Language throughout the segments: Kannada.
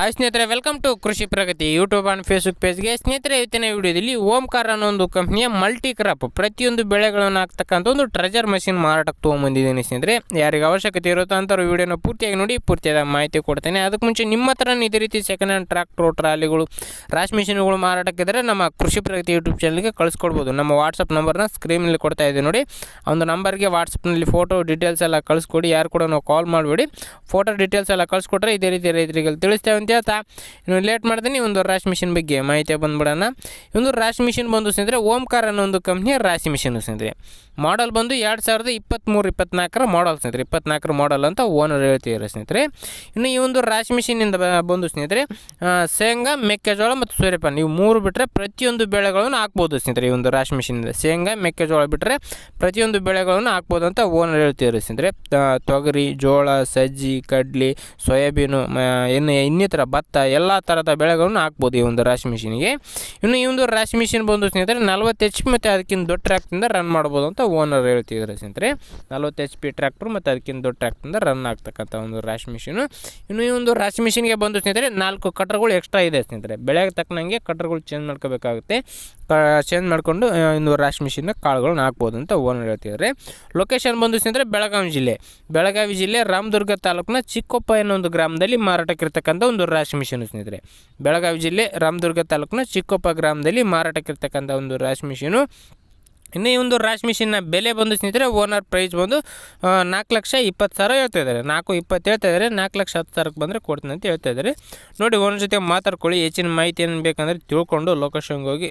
ಹಾಯ್ ಸ್ನೇಹಿತರೆ welcome to Krishi Pragati YouTube and Facebook ಪೇಜ್ಗೆ ಸ್ನೇಹಿತರೆ, ಇವತ್ತಿನ ವಿಡಿಯೋದಲ್ಲಿ ಓಂಕಾರ ಅನ್ನೋ ಒಂದು ಕಂಪ್ನಿಯ ಮಲ್ಟಿ ಕ್ರಾಪ್ ಪ್ರತಿಯೊಂದು ಬೆಳೆಗಳನ್ನು ಹಾಕ್ತಕ್ಕಂಥ ಒಂದು ಟ್ರೆಜರ್ ಮಷಿನ್ ಮಾರಾಟಕ್ಕೆ ತೊಗೊಂಬಂದಿದ್ದೀನಿ ಸ್ನೇಹಿತರೆ. ಯಾರಿಗೆ ಅವಶ್ಯಕತೆ ಇರುತ್ತೋ ಅಂಥವ್ರು ವಿಡಿಯೋನ ಪೂರ್ತಿಯಾಗಿ ನೋಡಿ, ಪೂರ್ತಿಯಾದ ಮಾಹಿತಿ ಕೊಡ್ತೇನೆ. ಅದಕ್ಕೆ ಮುಂಚೆ ನಿಮ್ಮ ಹತ್ರ ಇದೇ ರೀತಿ ಸೆಕೆಂಡ್ ಹ್ಯಾಂಡ್ ಟ್ರಾಕ್ಟ್ರು ಟ್ರಾಲಿಗಳು, ರಾಶ್ ಮಿಷಿನ್ಗಳು ಮಾರಾಟಕ್ಕಿದ್ರೆ ನಮ್ಮ ಕೃಷಿ ಪ್ರಗತಿ ಯೂಟ್ಯೂಬ್ ಚಾನಲ್ಗೆ ಕಳಿಸ್ಕೊಡ್ಬೋದು. ನಮ್ಮ ವಾಟ್ಸಪ್ ನಂಬರ್ನ ಸ್ಕ್ರೀನಲ್ಲಿ ಕೊಡ್ತಾ ಇದ್ದೀವಿ ನೋಡಿ. ಒಂದು ನಂಬರ್ಗೆ ವಾಟ್ಸಪ್ನಲ್ಲಿ ಫೋಟೋ ಡೀಟೇಲ್ಸ್ ಎಲ್ಲ ಕಳಿಸ್ಕೊಡಿ. ಯಾರು ಕೂಡ ನಾವು ಕಾಲ್ ಮಾಡಬೇಡಿ. ಫೋಟೋ ಡೀಟೇಲ್ಸ್ ಎಲ್ಲ ಕಳಿಸ್ಕೊಟ್ರೆ ಇದೇ ರೀತಿ ರೈತರಿಗೆ ತಿಳಿಸ್ತೇವೆ ಅಂತ ಹೇಳ್ತಾ ಇನ್ನು ಲೇಟ್ ಮಾಡ್ತೀನಿ, ಒಂದು ರಾಶಿ ಮಿಷಿನ್ ಬಗ್ಗೆ ಮಾಹಿತಿ ಬಂದ್ಬಿಡೋಣ. ಒಂದು ರಾಶಿ ಮಿಷಿನ್ ಬಂದು ಸ್ನೇಹಿತರೆ ಓಂಕಾರ ಅನ್ನೋ ಒಂದು ಕಂಪ್ನಿಯ ರಾಶಿ ಮಿಷಿನ್ ಸ್ನೇಹಿತರೆ ಮಾಡಲ್ ಬಂದು ಎರಡು ಸಾವಿರದ ಇಪ್ಪತ್ತ್ಮೂರು ಇಪ್ಪತ್ನಾಲ್ಕರ ಮಾಡಲ್ ಸ್ನೇಹಿತರೆ ಇಪ್ಪತ್ನಾಲ್ಕರ ಮಾಡಲ್ ಅಂತ ಓನರ್ ಹೇಳ್ತಿದ್ದಾರೆ ಸ್ನೇಹಿತರೆ. ಇನ್ನು ಈ ಒಂದು ರಾಶಿ ಮಿಷಿನಿಂದ ಬಂದು ಸ್ನೇಹಿತರೆ ಶೇಂಗಾ, ಮೆಕ್ಕೆಜೋಳ ಮತ್ತು ಸೂರ್ಯಪಾನ ಇವು ಮೂರು ಬಿಟ್ಟರೆ ಪ್ರತಿಯೊಂದು ಬೆಳೆಗಳನ್ನು ಹಾಕ್ಬೋದು ಸ್ನೇಹಿತರೆ ಈ ಒಂದು ರಾಶಿ ಮಿಷಿನಿಂದ. ಶೇಂಗಾ, ಮೆಕ್ಕೆಜೋಳ ಬಿಟ್ಟರೆ ಪ್ರತಿಯೊಂದು ಬೆಳೆಗಳನ್ನು ಹಾಕ್ಬೋದು ಅಂತ ಓನರ್ ಹೇಳ್ತಿದ್ದಾರೆ ಸ್ನೇಹಿತರೆ. ತೊಗರಿ, ಜೋಳ, ಸಜ್ಜಿ, ಕಡ್ಲಿ, ಸೋಯಾಬೀನು ಇನ್ನು ಇನ್ನಿತರ ಭತ್ತ, ಎಲ್ಲ ಥರದ ಬೆಳೆಗಳನ್ನು ಹಾಕ್ಬೋದು ಈ ಒಂದು ರಾಶಿ ಮಿಷಿನಿಗೆ. ಇನ್ನು ಈ ಒಂದು ರಾಶಿ ಮಿಷಿನ್ ಬಂದು ಸ್ನೇಹಿತರೆ, ನಲ್ವತ್ತು ಎಚ್ ಪಿ ಮತ್ತು ಅದಕ್ಕಿಂತ ದೊಡ್ಡ ಟ್ರ್ಯಾಕ್ಟ್ರಿಂದ ರನ್ ಮಾಡ್ಬೋದು ಅಂತ ಓನರ್ ಹೇಳ್ತಿದ್ದಾರೆ ಸ್ನೇಹಿತರೆ. ನಲ್ವತ್ತು ಎಚ್ ಪಿ ಟ್ರ್ಯಾಕ್ಟ್ರು ಮತ್ತು ಅದಕ್ಕಿಂತ ದೊಡ್ಡ ಟ್ರ್ಯಾಕ್ಟ್ರಿಂದ ರನ್ ಆಗ್ತಕ್ಕಂಥ ಒಂದು ರಾಶಿ ಮಿಷಿನು. ಇನ್ನು ಈ ಒಂದು ರಾಶಿ ಮಿಷಿನ್ಗೆ ಬಂದು ಸ್ನೇಹಿತರೆ, ನಾಲ್ಕು ಕಟ್ರ್ಗಳು ಎಕ್ಸ್ಟ್ರಾ ಇದೆ ಸ್ನೇಹಿತರೆ. ಬೆಳೆಗೆ ತಕ್ಕನಂಗೆ ಕಟ್ರ್ಗಳು ಚೇಂಜ್ ಮಾಡ್ಕೋಬೇಕಾಗುತ್ತೆ. ಚೇಂಜ್ ಮಾಡಿಕೊಂಡು ಇನ್ನು ರಾಶಿ ಮಿಷಿನ್ನ ಕಾಳುಗಳನ್ನ ಹಾಕ್ಬೋದು ಅಂತ ಓನರ್ ಹೇಳ್ತಿದ್ದಾರೆ. ಲೊಕೇಶನ್ ಬಂದು ಸ್ನೇಹಿತರೆ, ಬೆಳಗಾವಿ ಜಿಲ್ಲೆ. ಬೆಳಗಾವಿ ಜಿಲ್ಲೆ ರಾಮದುರ್ಗ ತಾಲೂಕಿನ ಚಿಕ್ಕೊಪ್ಪ ಅನ್ನೋ ಒಂದು ಗ್ರಾಮದಲ್ಲಿ ಮಾರಾಟಕ್ಕಿರ್ತಕ್ಕಂಥ ಒಂದು ರಾಶಿ ಮಿಷಿನ್ ಸ್ನೇಹಿತರೆ. ಬೆಳಗಾವಿ ಜಿಲ್ಲೆ ರಾಮದುರ್ಗ ತಾಲೂಕಿನ ಚಿಕ್ಕೊಪ್ಪ ಗ್ರಾಮದಲ್ಲಿ ಮಾರಾಟಕ್ಕಿರ್ತಕ್ಕಂಥ ಒಂದು ರಾಶಿ ಮಿಷಿನು ಇನ್ನು ಈ ಒಂದು ರಾಶಿ ಮಿಷಿನ್ನ ಬೆಲೆ ಬಂದು ಸ್ನೇಹಿತರೆ ಓನರ್ ಪ್ರೈಸ್ ಬಂದು ನಾಲ್ಕು ಲಕ್ಷ ಇಪ್ಪತ್ತು ಸಾವಿರ ಹೇಳ್ತಾ ಇದ್ದಾರೆ. ನಾಲ್ಕು ಇಪ್ಪತ್ತು ಹೇಳ್ತಾ ಇದ್ದಾರೆ, ನಾಲ್ಕು ಲಕ್ಷ ಹತ್ತು ಸಾವಿರಕ್ಕೆ ಬಂದರೆ ಕೊಡ್ತೀನಿ ಅಂತ ಹೇಳ್ತಾ ಇದ್ದಾರೆ. ನೋಡಿ ಓನರ್ ಜೊತೆ ಮಾತಾಡ್ಕೊಳ್ಳಿ, ಹೆಚ್ಚಿನ ಮಾಹಿತಿ ಏನು ಬೇಕಂದರೆ ತಿಳ್ಕೊಂಡು ಲೊಕೇಶನ್ಗೆ ಹೋಗಿ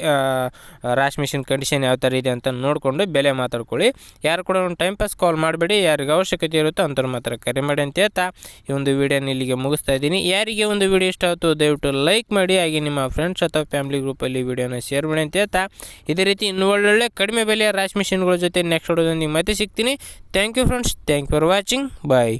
ರಾಶ್ ರಾಶಿ ಮಿಷಿನ್ ಕಂಡೀಷನ್ ಯಾವ ಥರ ಇದೆ ಅಂತ ನೋಡಿಕೊಂಡು ಬೆಲೆ ಮಾತಾಡ್ಕೊಳ್ಳಿ. ಯಾರು ಕೂಡ ಒಂದು ಟೈಮ್ ಪಾಸ್ ಕಾಲ್ ಮಾಡಬೇಡಿ, ಯಾರಿಗೆ ಅವಶ್ಯಕತೆ ಇರುತ್ತೋ ಅಂಥವ್ರು ಮಾತ್ರ ಕರೆ ಮಾಡಿ ಅಂತ ಹೇಳ್ತಾ ಈ ಒಂದು ವಿಡಿಯೋನ ಇಲ್ಲಿಗೆ ಮುಗಿಸ್ತಾ ಇದ್ದೀನಿ. ಯಾರಿಗೆ ಒಂದು ವಿಡಿಯೋ ಇಷ್ಟ ಆಯಿತು ದಯವಿಟ್ಟು ಲೈಕ್ ಮಾಡಿ, ಹಾಗೆ ನಿಮ್ಮ ಫ್ರೆಂಡ್ಸ್ ಅಥವಾ ಫ್ಯಾಮಿಲಿ ಗ್ರೂಪಲ್ಲಿ ವಿಡಿಯೋನ ಶೇರ್ ಮಾಡಿ ಅಂತ ಹೇಳ್ತಾ. ಇದೇ ರೀತಿ ಇನ್ನು ಒಳ್ಳೊಳ್ಳೆ ಕಡಿಮೆ ಬೆಲೆಯ ರಾಶಿ ಮಿಷಿನ್ಗಳ ಜೊತೆ ನೆಕ್ಸ್ಟ್ ವಿಡಿಯೋದಲ್ಲಿ ಮತ್ತೆ ಸಿಗ್ತೀನಿ. Thank you friends thank for watching bye